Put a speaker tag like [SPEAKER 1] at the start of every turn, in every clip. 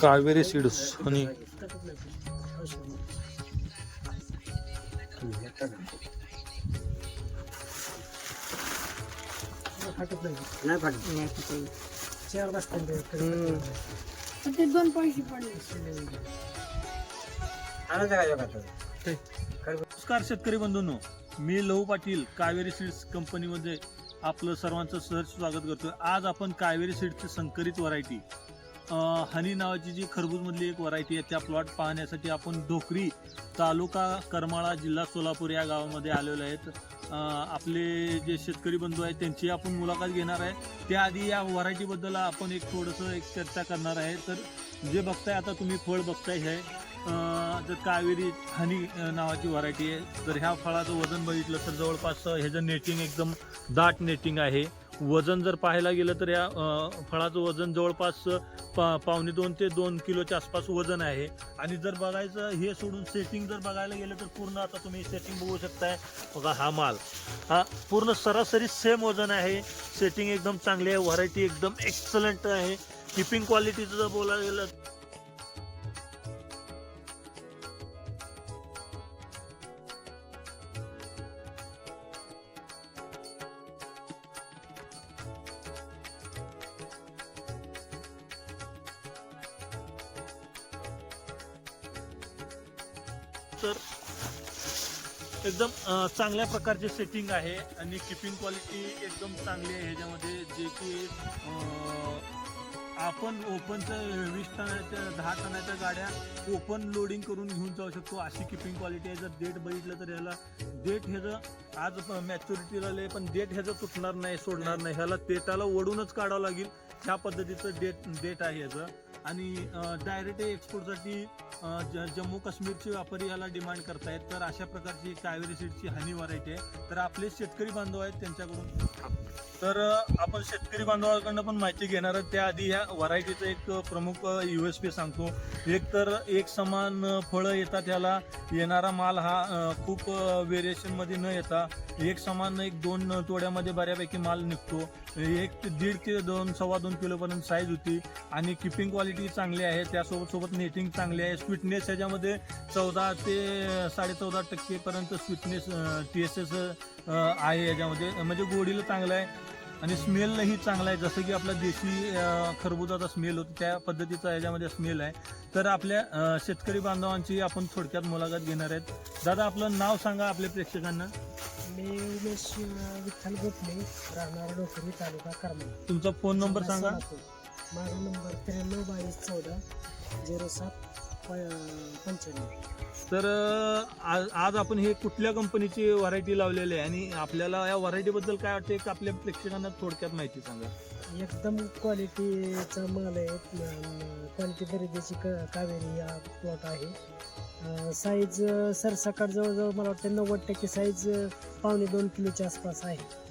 [SPEAKER 1] Kaveri seeds आणि
[SPEAKER 2] ते दोन पैसे पडले
[SPEAKER 1] नमस्कार शेतकरी बंधूंनो मी लहू पाटील कावेरी सीड्स कंपनीमध्ये आपलं सर्वांचं सहज स्वागत करतोय. आज आपण कावेरी सीड्सची संकरित व्हरायटी हनी नावाची जी खरबूजमधली एक व्हरायटी आहे त्या प्लॉट पाहण्यासाठी आपण ढोकरी तालुका करमाळा जिल्हा सोलापूर या गावामध्ये आलेलो आहेत. आपले जे शेतकरी बंधू आहेत त्यांची आपण मुलाखत घेणार आहे. त्याआधी या व्हरायटीबद्दल आपण एक थोडंसं एक चर्चा करणार आहे. तर जे बघताय आता तुम्ही फळ बघताय हे जर कावेरी हनी नावाची व्हरायटी आहे. तर ह्या फळाचं वजन बघितलं तर जवळपास ह्याचं नेटिंग एकदम दाट नेटिंग आहे. वजन जर पाहायला गेलं तर या फळाचं वजन जवळपास पा पावणे दोन ते दोन किलोच्या आसपास वजन आहे. आणि जर बघायचं हे सोडून सेटिंग जर बघायला गेलं तर पूर्ण आता तुम्ही सेटिंग बघू शकताय. बघा हा माल. हा पूर्ण सरासरी सेम वजन आहे. सेटिंग एकदम चांगली आहे. व्हरायटी एकदम एक्सलंट आहे. किपिंग क्वालिटीचं जर बोलायला गेलं तर एकदम चांगल्या प्रकारचे सेटिंग आहे आणि किपिंग क्वालिटी एकदम चांगली आहे ह्याच्यामध्ये जे की आपण ओपनचं वीस टनाच्या दहा टनाच्या गाड्या ओपन लोडिंग करून घेऊन जाऊ शकतो. अशी किपिंग क्वालिटी आहे. जर डेट बघितलं तर ह्याला डेट ह्याचं आज मॅच्युरिटीला आले पण डेट ह्याचं तुटणार नाही सोडणार नाही. ह्याला डेटाला ओढूनच काढावं लागेल. ह्या पद्धतीचं डेट डेट आहे ह्याचं. आणि डायरेक्ट एक्सपोर्टसाठी ज- जम्मू काश्मीरचे व्यापारी याला डिमांड करतायत. तर अशा प्रकारची कावेरी सीडची हानी व्हरायटी आहे. तर आपले शेतकरी बांधव आहेत त्यांच्याकडून. तर आपण शेतकरी बांधवाकडनं पण माहिती घेणार आहोत. त्याआधी ह्या व्हरायटीचं एक प्रमुख यू एस पी सांगतो. एक तर एक समान फळं येतात त्याला येणारा माल हा खूप व्हेरिएशनमध्ये न येता एक समान एक दोन तोड्यामध्ये बऱ्यापैकी माल निघतो. एक ते दीड ते दोन सव्वा दोन किलोपर्यंत साईज होती. आणि किपिंग क्वालिटी चांगली आहे. त्यासोबत सोबत नेटिंग चांगली आहे. स्वीटनेस ह्याच्यामध्ये चौदा ते साडे चौदा टक्केपर्यंत स्वीटनेस टी एस एस आहे याच्यामध्ये म्हणजे गोडीला चांगलं आहे आणि स्मेलही चांगला आहे. जसं की आपला देशी खरबुजाचा स्मेल होतो त्या पद्धतीचा याच्यामध्ये स्मेल आहे. तर आपल्या शेतकरी बांधवांची आपण थोडक्यात मुलाखत घेणार आहेत. दादा आपलं नाव सांगा आपल्या प्रेक्षकांना.
[SPEAKER 3] मी उमेश विठ्ठल गोपले राहणार डोकरी तालुका करमाळा.
[SPEAKER 1] तुमचा फोन नंबर सांगा.
[SPEAKER 3] माझा नंबर त्र्याण्णव बावीस चौदा झिरो सात पंच्याण्णव.
[SPEAKER 1] तर आज आज आपण हे कुठल्या कंपनीची व्हरायटी लावलेली आहे? आणि आपल्याला या व्हरायटी बद्दल काय वाटतं? एक आपल्या प्रेक्षकांना थोडक्यात माहिती सांगा.
[SPEAKER 3] एकदम क्वालिटीचा माल आहे. क्वालिटी दर्जाची क- कावेरी हा प्लॉट आहे. साईज सरसकट जवळजवळ मला वाटतं नव्वद टक्के साईज पावणे दोन किलोच्या आसपास आहे.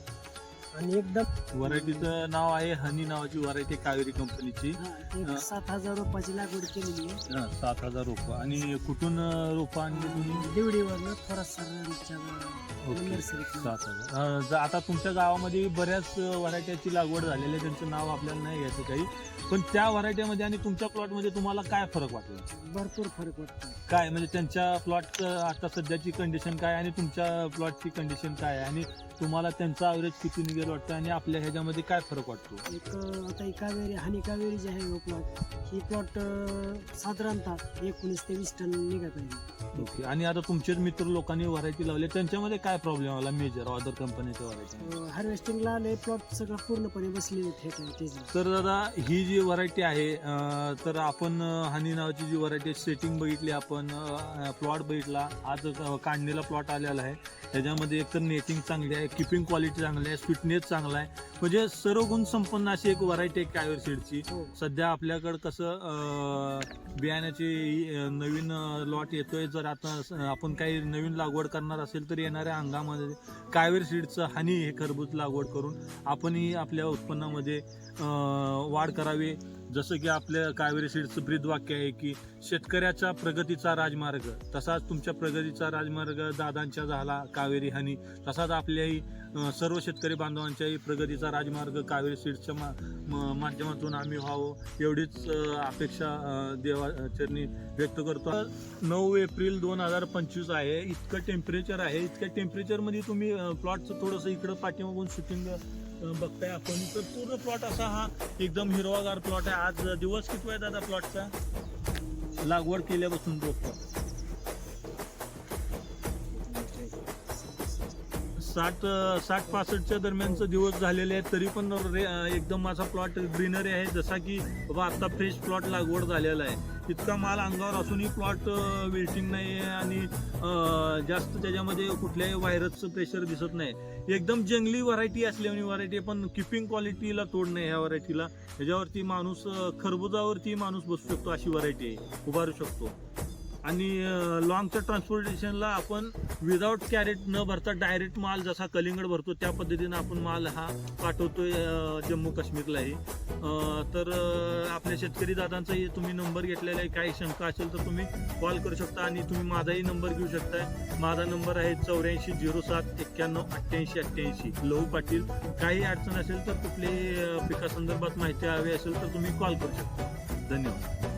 [SPEAKER 3] आणि एकदम
[SPEAKER 1] व्हरायटीचं नाव आहे हनी नावाची व्हरायटी कावेरी कंपनीची.
[SPEAKER 3] एक. सात हजार रुपयाची लागवड केलेली आहे.
[SPEAKER 1] सात हजार रोपं आणि कुठून रोपं आणली तुम्ही?
[SPEAKER 3] देवडीवरनं
[SPEAKER 1] ओके. सात हजार. अं, ज- आता तुमच्या गावामध्ये बऱ्याच व्हरायटीची लागवड झालेली आहे. त्यांचं नाव आपल्याला नाही घ्यायचं काही. पण त्या व्हरायटीमध्ये आणि तुमच्या प्लॉटमध्ये तुम्हाला काय फरक वाटला?
[SPEAKER 3] भरपूर फरक वाटतो.
[SPEAKER 1] काय म्हणजे त्यांच्या प्लॉट आता सध्याची कंडिशन काय आणि तुमच्या प्लॉटची कंडिशन काय आहे? आणि तुम्हाला त्यांचा ॲव्हरेज किती निघेल? वाटतं? आणि आपल्या ह्याच्यामध्ये काय फरक वाटतो?
[SPEAKER 3] एक अं, आता ही कावेरी हानी कावेरी जी आहे हो प्लॉट ही प्लॉट साधारणतः एकोणीस ते वीस टन निघत आहे.
[SPEAKER 1] ओके. आणि आता तुमचेच मित्र लोकांनी व्हरायटी लावली त्यांच्यामध्ये काय प्रॉब्लेम आला? मेजर अदर कंपनीच्या व्हरायटी?
[SPEAKER 3] हार्वेस्टिंगला आले प्लॉट सगळं पूर्णपणे बसले ठेक आहे त्याची.
[SPEAKER 1] तर दादा ही जी व्हरायटी आहे अं, तर आपण अं, हानी नावाची जी व्हरायटी सेटिंग बघितली आपण प्लॉट बघितला. आज अं, काढणीला प्लॉट आलेला आहे. त्याच्यामध्ये एकतर नेटिंग चांगली आहे किपिंग क्वालिटी चांगली आहे स्वीटनेस चांगला आहे. म्हणजे सर्व गुण संपन्न अशी एक व्हरायटी आहे कायर सीडची
[SPEAKER 3] हो.
[SPEAKER 1] सध्या आपल्याकडं कसं बियाण्याची नवीन लॉट येतोय. जर आता आपण काही नवीन लागवड करणार असेल तर येणाऱ्या हंगामध्ये कावेर सीडचं हानी हे खरबूज लागवड करून आपणही आपल्या उत्पन्नामध्ये वाढ करावी. जसं की आपल्या कावेरी सीडचं ब्रीद वाक्य आहे की शेतकऱ्याचा प्रगतीचा राजमार्ग तसाच तुमच्या प्रगतीचा राजमार्ग दादांच्या झाला कावेरी हनी. तसाच आपल्याही सर्व शेतकरी बांधवांच्याही प्रगतीचा राजमार्ग कावेरी सीड्सच्या मा म- माध्यमातून आम्ही व्हावं एवढीच अपेक्षा देवाचरणी देवा चरणी व्यक्त करतो. नऊ एप्रिल दोन हजार पंचवीस आहे इतकं टेम्परेचर आहे. इतक्या टेम्परेचरमध्ये तुम्ही प्लॉटचं थोडंसं इकडं पाठीमागून शूटिंग बघताय आपण. तर पूर्ण प्लॉट असा हा एकदम हिरवागार प्लॉट आहे. आज दिवस किती आहे दादा प्लॉटचा लागवड केल्यापासून रोपतो साठ साठ पासष्टच्या दरम्यानचं दिवस झालेले आहेत तरी पण रे- एकदम माझा प्लॉट ग्रीनरी आहे जसा की बाबा आता फ्रेश प्लॉट लागवड झालेला आहे. इतका माल अंगावर असूनही प्लॉट वेल्टिंग नाही आहे आणि जास्त त्याच्यामध्ये कुठल्याही व्हायरसचं प्रेशर दिसत नाही. एकदम जंगली व्हरायटी असल्याने व्हरायटी पण किपिंग क्वालिटीला तोड नाही ह्या व्हरायटीला ह्याच्यावरती माणूस खरबुजावरती माणूस बसू शकतो अशी व्हरायटी आहे. उभारू शकतो. आणि लॉंगच्या ट्रान्सपोर्टेशनला आपण विदाऊट कॅरेट न भरता डायरेक्ट माल जसा कलिंगड भरतो त्या पद्धतीनं आपण माल हा पाठवतोय जम्मू काश्मीरलाही तर आपल्या शेतकरी दादांचाही तुम्ही नंबर घेतलेला आहे. काही शंका असेल तर तुम्ही कॉल करू शकता आणि तुम्ही माझाही नंबर घेऊ शकताय. माझा नंबर आहे चौऱ्याऐंशी झिरो सात एक्क्याण्णव अठ्ठ्याऐंशी अठ्ठ्याऐंशी. लहू पाटील. काही अडचण असेल तर कुठली पिकासंदर्भात माहिती हवी असेल तर तुम्ही कॉल करू शकता. धन्यवाद.